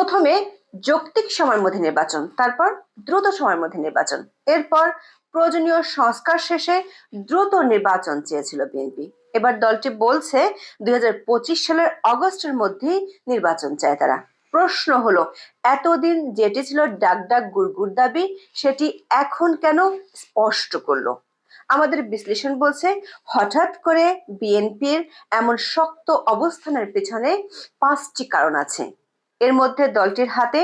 প্রথমে যৌক্তিক সময়ের মধ্যে নির্বাচন, তারপর দ্রুত সময়ের মধ্যে নির্বাচন। এরপর প্রয়োজনীয় সংস্কার শেষে দ্রুত নির্বাচন চেয়েছিল বিএনপি। এবার দলটি বলছে দু হাজার পঁচিশ সালের অগস্টের মধ্যেই নির্বাচন চায় তারা। প্রশ্ন হলো, এতদিন যেটি ছিল ডাক ডাক গুড়গুড় দাবি, সেটি এখন কেন স্পষ্ট করল? আমাদের বিশ্লেষণ বলছে, হঠাৎ করে বিএনপির এমন শক্ত অবস্থানের পেছনে পাঁচটি কারণ আছে। এর মধ্যে দলটির হাতে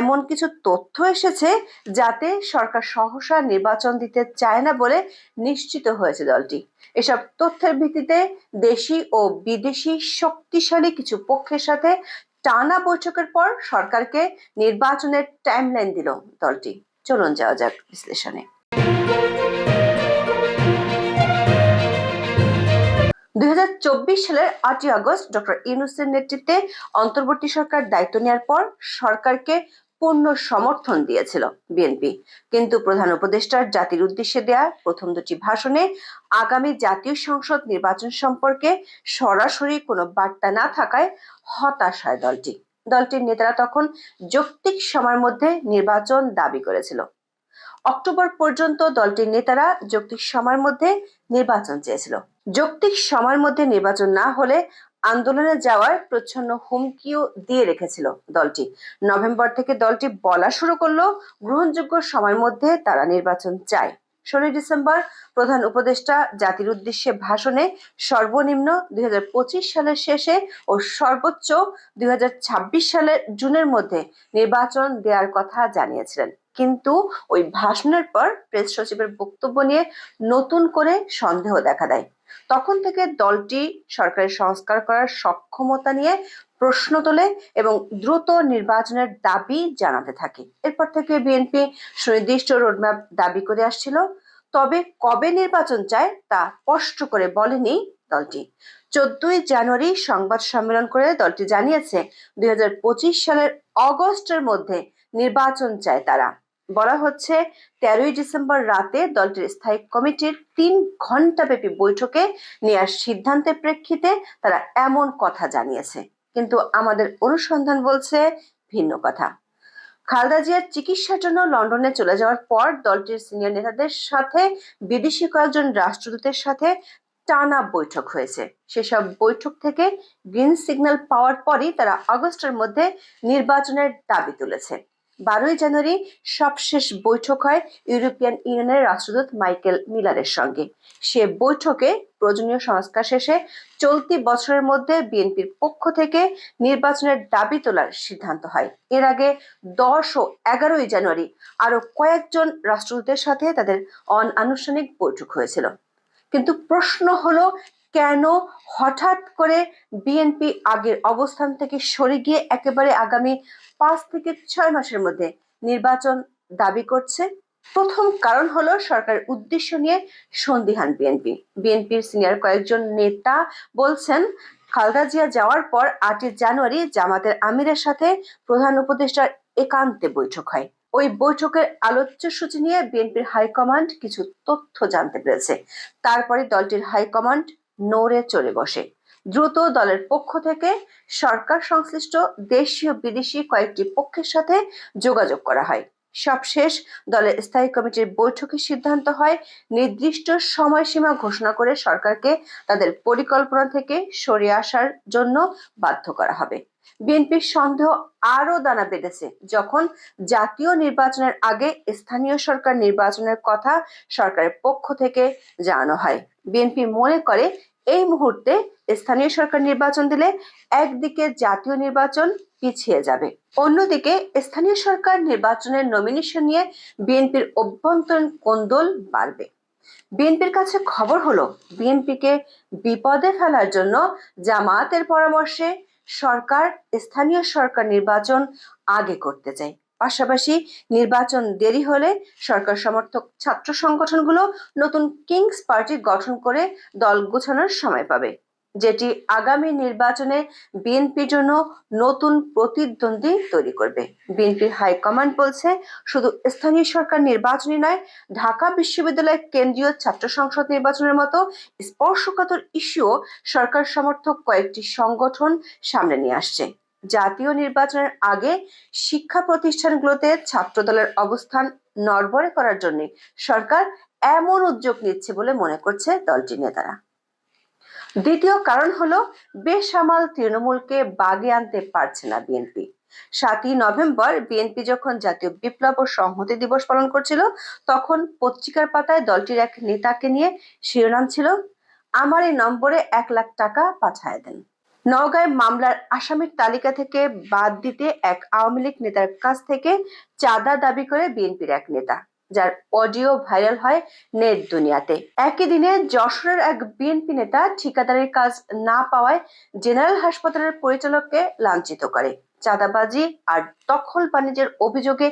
এমন কিছু তথ্য এসেছে যাতে সরকার সহসা নির্বাচন দিতে চায় না বলে নিশ্চিত হয়েছে দলটি। এসব তথ্যের ভিত্তিতে দেশি ও বিদেশি শক্তিশালী কিছু পক্ষের সাথে টানা বৈঠকের পর সরকারকে নির্বাচনের টাইমলাইন দিল দলটি। চলুন যাওয়া যাক বিশ্লেষণে। দুই হাজার চব্বিশ সালের আটই আগস্ট ডক্টর ইউনুসের নেতৃত্বে অন্তর্বর্তী সরকার দায়িত্ব নেওয়ার পর সরকারকে পূর্ণ সমর্থন দিয়েছিল বিএনপি। কিন্তু প্রধান উপদেষ্টার জাতির উদ্দেশ্যে দেয়া প্রথম দুটি ভাষণে আগামী জাতীয় সংসদ নির্বাচন সম্পর্কে সরাসরি কোনো বার্তা না থাকায় হতাশ হয় দলটি। দলটির নেতারা তখন যৌক্তিক সময়ের মধ্যে নির্বাচন দাবি করেছিল। অক্টোবর পর্যন্ত দলটির নেতারা যৌক্তিক সময়ের মধ্যে নির্বাচন চেয়েছিল। যৌক্তিক সময়ের মধ্যে নির্বাচন না হলে আন্দোলনে যাওয়ার প্রচ্ছন্ন হুমকিও দিয়ে রেখেছিল দলটি। নভেম্বর থেকে দলটি বলা শুরু করল, গ্রহণযোগ্য সময়ের মধ্যে তারা নির্বাচন চায়। ষোলোই ডিসেম্বর প্রধান উপদেষ্টা জাতির উদ্দেশ্যে ভাষণে সর্বনিম্ন দুই হাজার পঁচিশ সালের শেষে ও সর্বোচ্চ দুই হাজার ছাব্বিশ সালের জুনের মধ্যে নির্বাচন দেওয়ার কথা জানিয়েছিলেন। কিন্তু ওই ভাষণের পর প্রেস সচিবের বক্তব্য নিয়ে নতুন করে সন্দেহ দেখা দেয়। তখন থেকে দলটি সরকারের সংস্কার করার সক্ষমতা নিয়ে প্রশ্ন তোলে এবং দ্রুত নির্বাচনের দাবি জানাতে থাকে। এরপর থেকে বিএনপি সুনির্দিষ্ট রোডম্যাপ দাবি করে আসছিল। তবে কবে নির্বাচন চায় তা স্পষ্ট করে বলেনি দলটি। চোদ্দই জানুয়ারি সংবাদ সম্মেলন করে দলটি জানিয়েছে, দুই হাজার পঁচিশ সালের অগস্টের মধ্যে নির্বাচন চায় তারা। বলা হচ্ছে, তেরোই ডিসেম্বর রাতে দলটির স্থায়ী কমিটির তিন ঘন্টাব্যাপী বৈঠকে নেওয়ার সিদ্ধান্তের প্রেক্ষিতে তারা এমন কথা জানিয়েছে। কিন্তু আমাদের অনুসন্ধান বলছে ভিন্ন কথা। খালদা জিয়ার চিকিৎসার জন্য লন্ডনে চলে যাওয়ার পর দলটির সিনিয়র নেতাদের সাথে বিদেশি কয়েকজন রাষ্ট্রদূতের সাথে টানা বৈঠক হয়েছে। সেসব বৈঠক থেকে গ্রিন সিগন্যাল পাওয়ার পরই তারা আগস্টের মধ্যে নির্বাচনের দাবি তুলেছে। বারোই জানুয়ারি সবশেষ বৈঠক হয় ইউরোপিয়ান ইউনিয়নের রাষ্ট্রদূত মাইকেল মিলারের সঙ্গে। সে বৈঠকে প্রয়োজনীয় সংস্কার শেষে চলতি বছরের মধ্যে বিএনপির পক্ষ থেকে নির্বাচনের দাবি তোলার সিদ্ধান্ত হয়। এর আগে দশ ও এগারোই জানুয়ারি আরও কয়েকজন রাষ্ট্রদূতের সাথে তাদের অন আনুষ্ঠানিক বৈঠক হয়েছিল। কিন্তু প্রশ্ন হলো কেন হঠাৎ করে বিএনপি আগের অবস্থান থেকে সরে গিয়ে একেবারে আগামী পাঁচ থেকে ছয় মাসের মধ্যে নির্বাচন দাবি করছে? প্রথম কারণ হলো সরকারের উদ্দেশ্য নিয়ে সন্দিহান বিএনপি বিএনপির সিনিয়র কয়েকজন নেতা বলছেন, খালদা জিয়া যাওয়ার পর আটই জানুয়ারি জামাতের আমিরের সাথে প্রধান উপদেষ্টার একান্তে বৈঠক হয়। ওই বৈঠকের আলোচ্য সূচি নিয়ে বিএনপির হাইকমান্ড কিছু তথ্য জানতে পেরেছে। তারপরে দলটির হাইকমান্ড নড়ে চলে বসে। দ্রুত দলের পক্ষ থেকে সরকার সংশ্লিষ্ট দেশীয় বিদেশি কয়েকটি পক্ষের সাথে যোগাযোগ করা হয়। সবশেষ দলের স্থায়ী কমিটির বৈঠকে সিদ্ধান্ত হয়, নির্দিষ্ট সময়সীমা ঘোষণা করে সরকারকে তাদের পরিকল্পনা থেকে সরে আসার জন্য বাধ্য করা হবে। বিএনপির সন্দেহ আরও দানা বেঁধেছে যখন জাতীয় নির্বাচনের আগে স্থানীয় সরকার নির্বাচনের কথা সরকারের পক্ষ থেকে জানানো হয়। বিএনপি মনে করে এই মুহূর্তে স্থানীয় সরকার নির্বাচন দিলে একদিকে জাতীয় নির্বাচন পিছিয়ে যাবে। অন্যদিকে স্থানীয় সরকার নির্বাচনের নমিনেশন নিয়ে বিএনপির অভ্যন্তরীণ কোন্দল বাড়বে। বিএনপির কাছে খবর হলো, বিএনপিকে বিপদে ফেলার জন্য জামায়াতের পরামর্শে সরকার, স্থানীয় সরকার নির্বাচন আগে করতে চায়। পাশাপাশি নির্বাচন দেরি হলে সরকার সমর্থক ছাত্র সংগঠনগুলো নতুন কিংস পার্টি গঠন করে দল গোছানোর সময় পাবে, যেটি আগামী নির্বাচনে বিএনপির জন্য নতুন প্রতিদ্বন্দ্বী তৈরি করবে। বিএনপির হাইকমান্ড বলছে, শুধু স্থানীয় সরকার নির্বাচনই নয়, ঢাকা বিশ্ববিদ্যালয়ের কেন্দ্রীয় ছাত্র সংসদ নির্বাচনের মতো স্পর্শকাতর ইস্যুও সরকার সমর্থক কয়েকটি সংগঠন সামনে নিয়ে আসছে। জাতীয় নির্বাচনের আগে শিক্ষা প্রতিষ্ঠানগুলোতে ছাত্রদলের অবস্থান নড়বড়ে করার জন্য সরকার এমন উদ্যোগ নিচ্ছে বলে মনে করছে দলটির নেতারা। দ্বিতীয় কারণ হলো, বেসামাল তৃণমূলকে বাগে আনতে পারছে না বিএনপি। সাতই নভেম্বর বিএনপি যখন জাতীয় বিপ্লব ও সংহতি দিবস পালন করছিল, তখন পত্রিকার পাতায় দলটির এক নেতাকে নিয়ে শিরোনাম ছিল, আমার এই নম্বরে এক লাখ টাকা পাঠায় দেন। নওগাঁয় মামলার আসামির তালিকা থেকে বাদ দিতে এক আওয়ামী লীগ নেতার কাছ থেকে চাঁদা দাবি করে বিএনপির এক নেতা, যার অডিও ভাইরাল হয় নেট দুনিয়াতে। একই দিনে যশোরের এক বিএনপি নেতা ঠিকাদারের কাজ না পাওয়ায় জেনারেল হাসপাতালের পরিচালককে লাঞ্ছিত করে। চাঁদাবাজি আর দখল বাণিজ্যের অভিযোগে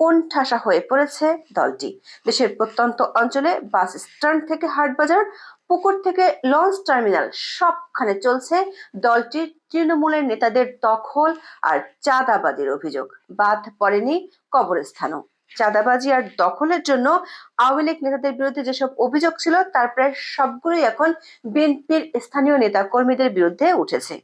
কোণঠাসা হয়ে পড়েছে দলটি। দেশের প্রত্যন্ত অঞ্চলে বাস স্ট্যান্ড থেকে হাটবাজার পুকুর থেকে লঞ্চ টার্মিনাল সবখানে চলছে দলটির তৃণমূলের নেতাদের দখল আর চাঁদাবাজির অভিযোগ। বাদ পড়েনি কবরস্থানও। চাঁদাবাজি আর দখলের জন্য আওয়ামী লীগ নেতাদের বিরুদ্ধে যেসব অভিযোগ ছিল, তার প্রায় সবগুলোই এখন বিএনপির স্থানীয় নেতা কর্মীদের বিরুদ্ধে উঠেছে।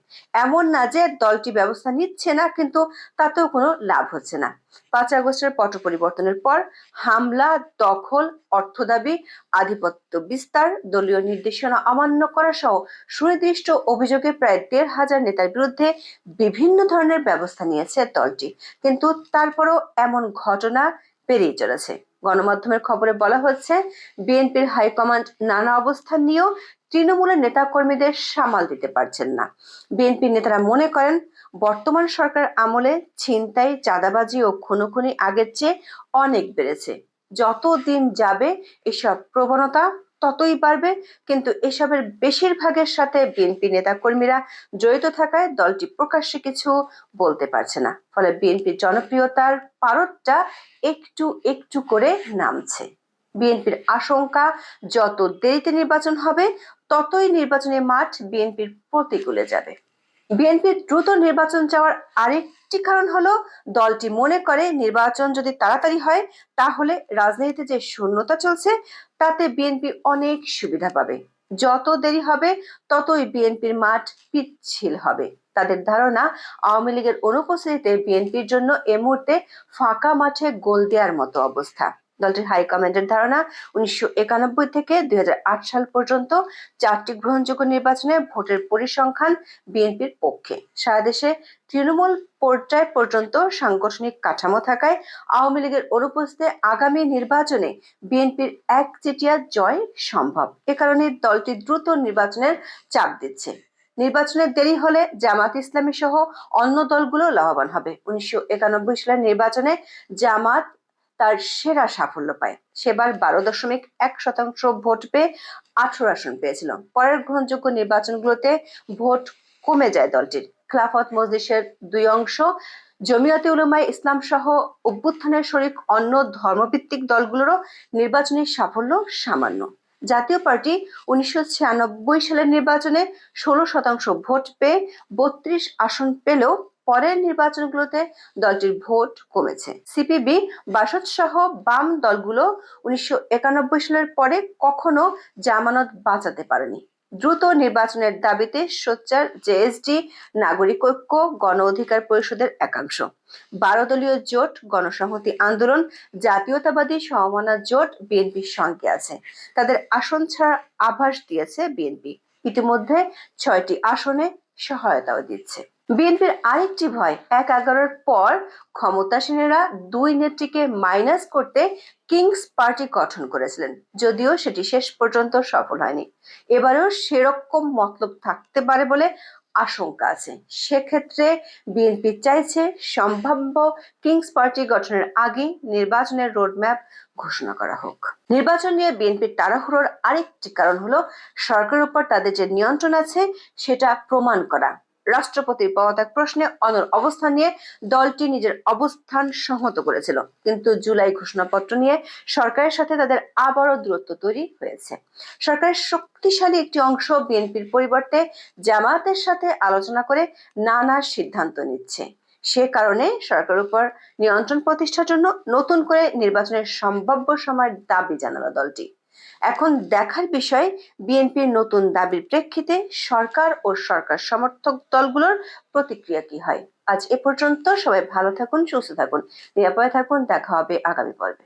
এমন না যে দলটি ব্যবস্থা নিচ্ছে না, কিন্তু তাতেও কোনো লাভ হচ্ছে না। পাঁচ আগস্টের পট পরিবর্তনের পর হামলা, দখল, অর্থ দাবি, আধিপত্য বিস্তার, দলীয় নির্দেশনা অমান্য করা সহ সুনির্দিষ্ট অভিযোগে প্রায় দেড় হাজার নেতার বিরুদ্ধে বিভিন্ন ধরনের ব্যবস্থা নিয়েছে দলটি। কিন্তু তারপরও এমন ঘটনা পেরিয়ে চলেছে। গণমাধ্যমের খবরে বলা হচ্ছে, বিএনপির হাইকমান্ড নানা অবস্থান নিয়েও তৃণমূলের নেতাকর্মীদের সামাল দিতে পারছেন না। বিএনপির নেতারা মনে করেন, বর্তমান সরকার আমলে ছিনতাই, চাঁদাবাজি ও খুনোখুনি আগের চেয়ে অনেক বেড়েছে। যত দিন যাবে এসব প্রবণতা ততই বাড়বে, কিন্তু এসবের বেশিরভাগের সাথে বিএনপি নেতাকর্মীরা জড়িত থাকায় দলটি প্রকাশ্যে কিছু বলতে পারছে না। ফলে বিএনপির জনপ্রিয়তার পারদটা একটু একটু করে নামছে। বিএনপির আশঙ্কা, যত দেরিতে নির্বাচন হবে, ততই নির্বাচনী মাঠ বিএনপির প্রতিকূলে যাবে। বিএনপির দ্রুত নির্বাচন চাওয়ার আরেকটি কারণ হলো, দলটি মনে করে নির্বাচন যদি তাড়াতাড়ি হয়, তাহলে রাজনীতিতে যে শূন্যতা চলছে, তাতে বিএনপি অনেক সুবিধা পাবে। যত দেরি হবে, ততই বিএনপির মাঠ পিচ্ছিল হবে। তাদের ধারণা, আওয়ামী লীগের অনুপস্থিতিতে বিএনপির জন্য এ মুহূর্তে ফাঁকা মাঠে গোল দেওয়ার মতো অবস্থা। দলটির হাইকমান্ডের ধারণা উনিশশো একানব্বই থেকে দুই হাজার আট সাল পর্যন্ত চারটি গ্রহণযোগ্য নির্বাচনে ভোটের পরিসংখ্যান বিএনপির পক্ষে। সারা দেশে তৃণমূল পর্যায় পর্যন্ত সাংগঠনিক কাঠামো থাকায় আওয়ামী লীগের অনুপস্থিতিতে আগামী নির্বাচনে বিএনপির একচেটিয়া জয় সম্ভব। এ কারণে দলটি দ্রুত নির্বাচনের চাপ দিচ্ছে। নির্বাচনের দেরি হলে জামাত ইসলামী সহ অন্য দলগুলো লাভবান হবে। উনিশশো একানব্বই সালের নির্বাচনে জামাত তার সেরা সাফল্য পায়। সেবার বারো দশমিক এক শতাংশ ভোট পেয়ে আঠারো আসন পেয়েছিল। পরের গ্রহণযোগ্য নির্বাচনগুলোতে ভোট কমে যায় দলটির। খেলাফত মজলিসের দুই অংশ, জমিয়তে উলুমায় ইসলাম সহ অভ্যুত্থানের শরিক অন্য ধর্মভিত্তিক দলগুলোরও নির্বাচনী সাফল্য সামান্য। জাতীয় পার্টি উনিশশো ছিয়ানব্বই সালের নির্বাচনে ষোলো শতাংশ ভোট পেয়ে বত্রিশ আসন পেলেও পরের নির্বাচনগুলোতে দলটির ভোট কমেছে। সিপিবি, বাসদ সহ বাম দলগুলো উনিশশো একানব্বই সালের পরে কখনো জামানত বাঁচাতে পারেনি। দ্রুত নির্বাচনের দাবিতে সোচ্চার জেএসডি, নাগরিক ঐক্য, গণ অধিকার পরিষদের একাংশ। বারো দলীয় জোট, গণসংহতি আন্দোলন, জাতীয়তাবাদী সমমনা জোট, বিএনপির সঙ্গে আছে। তাদের আসন ছাড়ার আভাস দিয়েছে বিএনপি। ইতিমধ্যে ছয়টি আসনে সহায়তাও দিচ্ছে। বিএনপির আরেকটি ভয়, এক এগারোর পর ক্ষমতাসীনেরা দুই নেত্রীকে মাইনাস করতে কিংস পার্টি গঠন করেছিলেন, যদিও সেটি শেষ পর্যন্ত সফল হয়নি। এবারেও সেরকম মতলব থাকতে পারে বলে আশঙ্কা আছে। সেক্ষেত্রে বিএনপি চাইছে সম্ভাব্য কিংস পার্টি গঠনের আগে নির্বাচনের রোডম্যাপ ঘোষণা করা হোক। নির্বাচন নিয়ে বিএনপির তাড়াহুড়োর আরেকটি কারণ হলো, সরকারের উপর তাদের যে নিয়ন্ত্রণ আছে, সেটা প্রমাণ করা। রাষ্ট্রপতির পদত্যাগ প্রশ্নে অনর অবস্থান নিয়ে দলটি নিজের অবস্থান সংহত করেছিল। কিন্তু জুলাই ঘোষণাপত্র নিয়ে সরকারের সাথে তাদের আবারও দূরত্ব তৈরি হয়েছে। সরকারের শক্তিশালী একটি অংশ বিএনপির পরিবর্তে জামায়াতের সাথে আলোচনা করে নানা সিদ্ধান্ত নিচ্ছে। সে কারণে সরকার উপর নিয়ন্ত্রণ প্রতিষ্ঠার জন্য নতুন করে নির্বাচনের সম্ভাব্য সময়ের দাবি জানালো দলটি। এখন দেখার বিষয়, বিএনপির নতুন দাবির প্রেক্ষিতে সরকার ও সরকার সমর্থক দলগুলোর প্রতিক্রিয়া কি হয়? আজ এ পর্যন্ত সবাই ভালো থাকুন, সুস্থ থাকুন, নিরাপদে থাকুন, দেখা হবে আগামী পর্বে।